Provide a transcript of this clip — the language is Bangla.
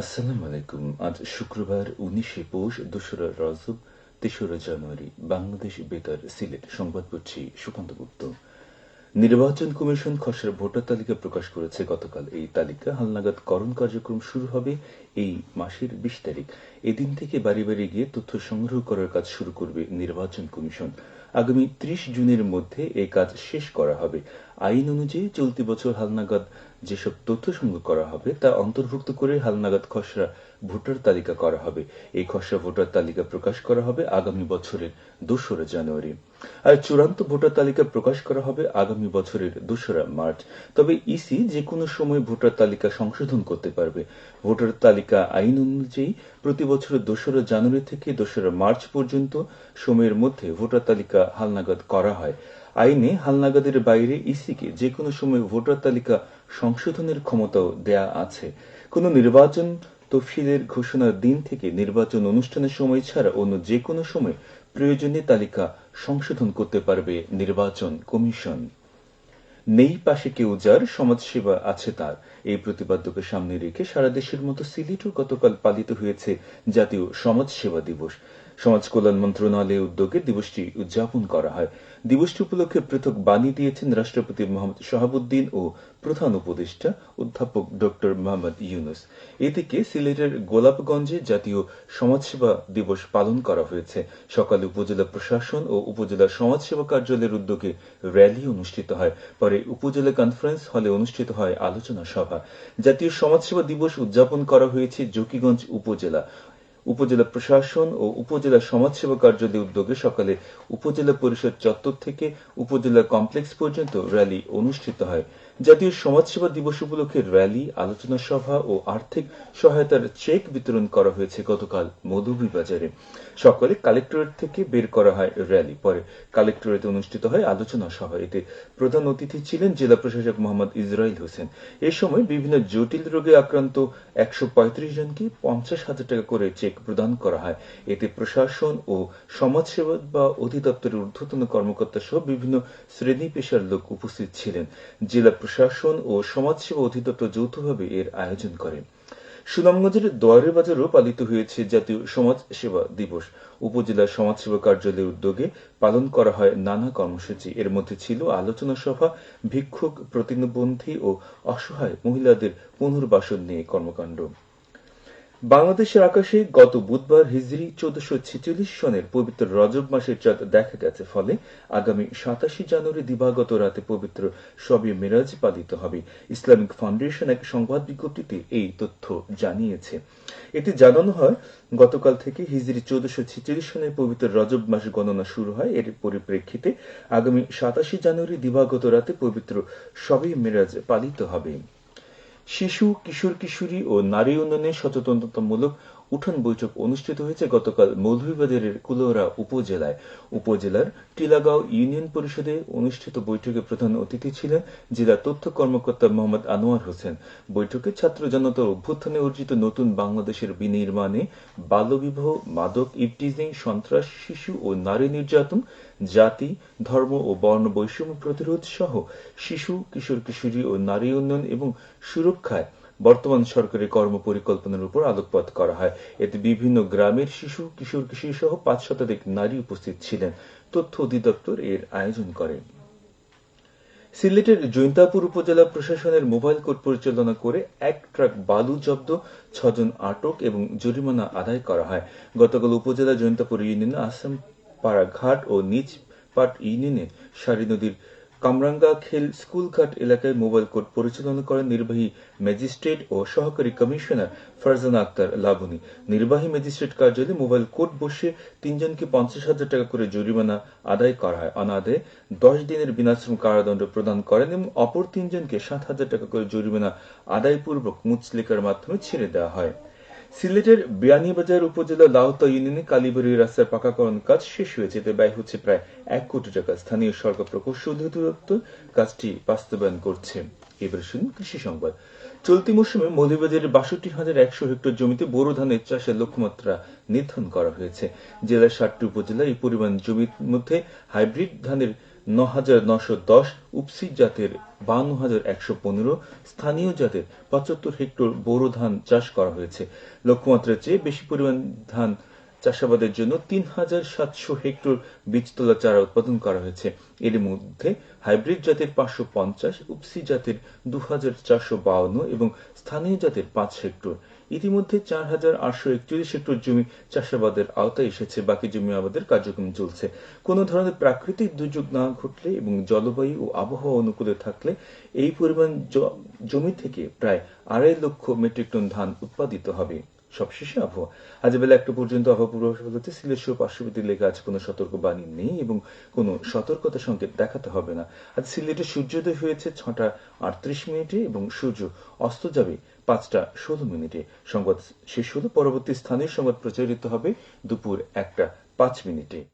আসসালামু আলাইকুম আজ শুক্রবার উনিশে পৌষ, দোসরা রজব, তেসরা জানুয়ারি, বাংলাদেশ বেতার সিলেট। সংবাদ পড়ছি সুকান্ত গুপ্ত। নির্বাচন কমিশন খসড়া ভোটার তালিকা প্রকাশ করেছে গতকাল। এই তালিকা হালনাগাদ করণ কার্যক্রম শুরু হবে এই মাসের বিশ তারিখ। এদিন থেকে বাড়ি বাড়ি গিয়ে তথ্য সংগ্রহ করার কাজ শুরু করবে নির্বাচন কমিশন। আগামী ত্রিশ জুনের মধ্যে এই কাজ শেষ করা হবে। আইন অনুযায়ী চলতি বছর হালনাগাদ যেসব তথ্য সংগ্রহ করা হবে, তা অন্তর্ভুক্ত করে হালনাগাদ খসড়া ভোটার তালিকা করা হবে। এই খসড়া ভোটার তালিকা প্রকাশ করা হবে আগামী বছরের দোসরা জানুয়ারি। আর চূড়ান্ত ভোটার তালিকা প্রকাশ করা হবে আগামী বছরের দোসরা মার্চ। তবে ইসি যে কোনো সময় ভোটার তালিকা সংশোধন করতে পারবে। ভোটার তালিকা আইন অনুযায়ী প্রতি বছরের দোসরা জানুয়ারি থেকে দোসরা মার্চ পর্যন্ত সময়ের মধ্যে ভোটার তালিকা হালনাগাদ করা হয়। আইনে হালনাগাদের বাইরে ইসিকে যে কোনো সময় ভোটার তালিকা সংশোধনের ক্ষমতাও দেয়া আছে। কোনো নির্বাচন তফসিলের ঘোষণার দিন থেকে নির্বাচন অনুষ্ঠানের সময় ছাড়া অন্য যে কোনো সময় প্রয়োজনীয় তালিকা সংশোধন করতে পারবে নির্বাচন কমিশন। নেই পাশে কেউ যার সমাজসেবা আছে তার। এই প্রতিপাদ্যকে সামনে রেখে সারা দেশের মতো সিলেটও গতকাল পালিত হয়েছে জাতীয় সমাজসেবা দিবস। সমাজ কল্যাণ মন্ত্রণালয়ের উদ্যোগে দিবসটি উদযাপন করা হয়। দিবসটি উপলক্ষে পৃথক বাণী দিয়েছেন রাষ্ট্রপতি মোহাম্মদ শাহাবুদ্দিন ও প্রধান উপদেষ্টা অধ্যাপক ডক্টর মোহাম্মদ ইউনুস। এদিকে সিলেটের গোলাপগঞ্জে জাতীয় সমাজসেবা দিবস পালন করা হয়েছে। সকালে উপজেলা প্রশাসন ও উপজেলা সমাজসেবা কার্যালয়ের উদ্যোগে র্যালি অনুষ্ঠিত হয়। পরে উপজেলা কনফারেন্স হলে অনুষ্ঠিত হয় আলোচনা সভা। জাতীয় সমাজসেবা দিবস উদযাপন করা হয়েছে জকিগঞ্জ উপজেলা। উপজেলা প্রশাসন ও উপজেলা সমাজসেবা কার্যালয়ের উদ্যোগে সকালে উপজেলা পরিষদ চত্বর থেকে উপজেলা কমপ্লেক্স পর্যন্ত র্যালি অনুষ্ঠিত হয়। জাতীয় সমাজসেবা দিবস উপলক্ষে র্যালি, আলোচনা সভা ও আর্থিক সহায়তার চেক বিতরণ করা হয়েছে গতকাল মধুবিবাজারে সকালে কালেক্টরেট থেকে বের করা হয় র্যালি। পরে কালেক্টরেটে অনুষ্ঠিত হয় আলোচনা সভা। এতে প্রধান অতিথি ছিলেন জেলা প্রশাসক মোহাম্মদ ইসরাইল হোসেন। এ সময় বিভিন্ন জটিল রোগে আক্রান্ত একশো পঁয়ত্রিশ জনকে পঞ্চাশ হাজার টাকা করে চেক প্রদান করা হয়। এতে প্রশাসন ও সমাজসেবা বা অধিদপ্তরের ঊর্ধ্বতন কর্মকর্তা সহ বিভিন্ন শ্রেণি পেশার লোক উপস্থিত ছিলেন। জেলা প্রশাসন ও সমাজসেবা অধিদপ্তর যৌথভাবে এর আয়োজন করে। সুনামগঞ্জের দোয়ারে বাজারও পালিত হয়েছে জাতীয় সমাজ সেবা দিবস। উপজেলা সমাজসেবা কার্যালয়ের উদ্যোগে পালন করা হয় নানা কর্মসূচি। এর মধ্যে ছিল আলোচনা সভা, ভিক্ষুক প্রতিবন্ধী ও অসহায় মহিলাদের পুনর্বাসন নিয়ে কর্মকাণ্ড। বাংলাদেশের আকাশে গত বুধবার হিজরি চোদ্দশো ছেচল্লিশ সনের পবিত্র রজব মাসের চাঁদ দেখা গেছে ফলে আগামী সাতাশি জানুয়ারি দিবাগত রাতে পবিত্র সবই মিরাজ পালিত হবে। ইসলামিক ফাউন্ডেশন এক সংবাদ বিজ্ঞপ্তিতে এই তথ্য জানিয়েছে। এতে জানানো হয়, গতকাল থেকে হিজরি চোদ্দশো ছেচল্লিশ সনের পবিত্র রজব মাস গণনা শুরু হয়। এর পরিপ্রেক্ষিতে আগামী সাতাশি জানুয়ারি দিবাগত রাতে পবিত্র সবই মিরাজ পালিত হবে। শিশু কিশোর কিশোরী ও নারী উন্নয়নে সচেতনতামূলক উঠান বৈঠক অনুষ্ঠিত হয়েছে গতকাল মৌলভীবাজারের কুলোরা উপজেলায়। উপজেলার টিলাগাঁও ইউনিয়ন পরিষদে অনুষ্ঠিত বৈঠকে প্রধান অতিথি ছিলেন জেলা তথ্য কর্মকর্তা মোহাম্মদ আনোয়ার হোসেন। বৈঠকে ছাত্র জনতার অভ্যুত্থানে অর্জিত নতুন বাংলাদেশের বিনির্মাণে বাল্যবিবাহ, মাদক ইপটিজিং, সন্ত্রাস, শিশু ও নারী নির্যাতন, জাতি, ধর্ম ও বর্ণ বৈষম্য প্রতিরোধ সহ শিশু, কিশোর, কিশোরী ও নারী উন্নয়ন এবং সুরক্ষায় বর্তমান সরকারের কর্ম পরিকল্পনার উপর আলোকপাত করা হয়। এতে বিভিন্ন গ্রামের শিশু, কিশোর কিশোরী সহ পাঁচ শতাধিক নারী উপস্থিত ছিলেন, তথ্য অধিদপ্তর এর আয়োজন করে। সিলেটের জৈন্তাপুর উপজেলা প্রশাসনের মোবাইল কোর্ট পরিচালনা করে এক ট্রাক বালু জব্দ, ছজন আটক এবং জরিমানা আদায় করা হয়। গতকাল উপজেলা জৈন্তাপুর ইউনিয়নে আসাম পাড়া ঘাট ও নিজ পাট ইউনিয়নে সারি নদীর কামরাঙ্গা খেল স্কুলঘাট এলাকায় মোবাইল কোর্ট পরিচালনা করেন নির্বাহী ম্যাজিস্ট্রেট ও সহকারী কমিশনার ফারজানা আক্তার লাবনী। নির্বাহী ম্যাজিস্ট্রেট কার্যালয়ে মোবাইল কোর্ট বসে তিনজনকে পঞ্চাশ হাজার টাকা করে জরিমানা আদায় করা হয়। অনাদায়ে দশ দিনের বিনাশ্রম কারাদণ্ড প্রদান করেন এবং অপর তিনজনকে সাত হাজার টাকা করে জরিমানা আদায়পূর্বক মুচলিকার মাধ্যমে ছেড়ে দেওয়া হয়। সিলেটের বিয়ানীবাজার উপজেলা লাউতা ইউনিয়নে কালীবাড়ি রাস্তার পাকাকরণ কাজ শেষ হয়েছে। এতে ব্যয় হচ্ছে প্রায় এক কোটি টাকা। স্থানীয় সরকার প্রকৌশল অধিদপ্তর কাজটি বাস্তবায়ন করছে। এবার শুনুন কৃষি সংবাদ। চলতি মৌসুমে মৌলভীবাজারের বাষট্টি হাজার একশো হেক্টর জমিতে বোরো ধানের চাষের লক্ষ্যমাত্রা নির্ধারণ করা হয়েছে। জেলার ষাটটি উপজেলায় এই পরিমাণ জমির মধ্যে হাইব্রিড ধানের ন হাজার দশ উপসি জাতের বান্ন হাজার একশো পনেরো স্থানীয় জাতের পঁচাত্তর হেক্টর বোরো ধান চাষ করা হয়েছে। লক্ষ্যমাত্রার চেয়ে বেশি পরিমাণ ধান চাষাবাদের জন্য তিন হাজার সাতশো হেক্টর বীজতলা চারা উৎপাদন করা হয়েছে। এর মধ্যে হাইব্রিড জাতের পাঁচশো পঞ্চাশ উপসি জাতের দু হাজার চারশো বাউন্ন এবং স্থানীয় জাতের পাঁচ হেক্টর। ইতিমধ্যে চার হাজার আটশো একচল্লিশ হেক্টর জমি চাষাবাদের আওতায় এসেছে। বাকি জমি আবাদের কার্যক্রম চলছে। কোনো ধরনের প্রাকৃতিক দুর্যোগ না ঘটলে এবং জলবায়ু ও আবহাওয়া অনুকূলে থাকলে এই পরিমাণ জমি থেকে প্রায় আড়াই লক্ষ মেট্রিক টন ধান উৎপাদিত হবে। সবশেষে আবহাওয়া আজ বেলা একটা পর্যন্ত আবহাওয়া পূর্বাভাস সিলেট সহ পার্শ্ববর্তী লেখা আজ কোনো সতর্কবাণী নেই এবং কোনো সতর্কতা সংকেত দেখাতে হবে না। আজ সিলেটে সূর্যোদয় হয়েছে ছটা আটত্রিশ মিনিটে এবং সূর্য অস্ত যাবে পাঁচটা ষোলো মিনিটে। সংবাদ শেষ হলো পরবর্তী স্থানীয় সংবাদ প্রচারিত হবে দুপুর একটা পাঁচ মিনিটে।